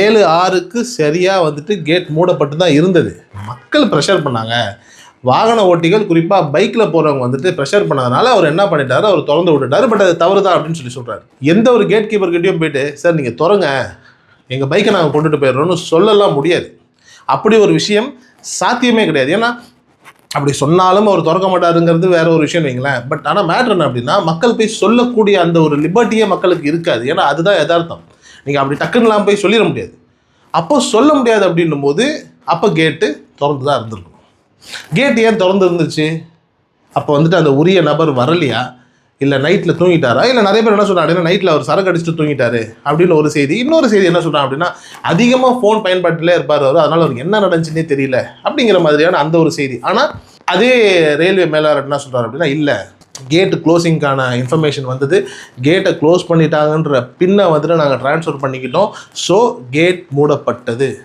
ஏழு ஆறுக்கு சரியாக வந்துட்டு கேட் மூடப்பட்டு தான் இருந்தது. மக்கள் ப்ரெஷர் பண்ணாங்க. வாகன ஓட்டிகள் குறிப்பாக பைக்கில் போகிறவங்க வந்துட்டு ப்ரெஷர் பண்ணதுனால அவர் என்ன பண்ணிட்டாரு? அவர் திறந்து விட்டுட்டாரு. பட் அது தவறு தான் அப்படின்னு சொல்லி சொல்கிறாரு எந்த ஒரு கேட் கீப்பர்கிட்டையும் போயிட்டு சார் நீங்கள் திறங்க. எங்கள் பைக்கை நாங்கள் கொண்டுட்டு போயிடுறோம்னு சொல்லலாம் முடியாது. அப்படி ஒரு விஷயம் சாத்தியமே கிடையாது. ஏன்னா அப்படி சொன்னாலும் அவர் திறக்க மாட்டாருங்கிறது வேற ஒரு விஷயம் வைங்களேன். பட் ஆனால் மேட்ரு என்ன அப்படின்னா மக்கள் போய் சொல்லக்கூடிய அந்த ஒரு லிபர்ட்டியே மக்களுக்கு இருக்காது. ஏன்னா அதுதான் யதார்த்தம். நீங்கள் அப்படி டக்குன்னுலாம் போய் சொல்லிட முடியாது. அப்போ சொல்ல முடியாது அப்படின்னும் போது அப்போ கேட்டு திறந்து தான் இருந்திருக்கும். கேட் ஏன் திறந்து இருந்துச்சு? அப்போ வந்துட்டு அந்த உரிய நபர் வரலையா? இல்லை நைட்டில் தூங்கிட்டாரா? இல்லை நிறைய பேர் என்ன சொல்கிறாங்க அப்படின்னா நைட்டில் அவர் சரக்கு அடிச்சுட்டு தூங்கிட்டாரு. அப்படின்னு ஒரு செய்தி இன்னொரு செய்தி என்ன சொல்கிறாங்க அப்படின்னா அதிகமாக ஃபோன் பயன்பாட்டிலே இருப்பார் அவர் அதனால் அவருக்கு என்ன நடந்துச்சுன்னே தெரியல. அப்படிங்கிற மாதிரியான அந்த ஒரு செய்தி. ஆனால் அதே ரயில்வே மேலாளர் என்ன சொல்கிறார் அப்படின்னா இல்லை கேட்டு க்ளோசிங்க்கான இன்ஃபர்மேஷன் வந்தது. கேட்டை க்ளோஸ் பண்ணிட்டாங்கன்ற பின்னை வந்துட்டு நாங்கள் ட்ரான்ஸ்ஃபர் பண்ணிக்கிட்டோம். ஸோ கேட் மூடப்பட்டது.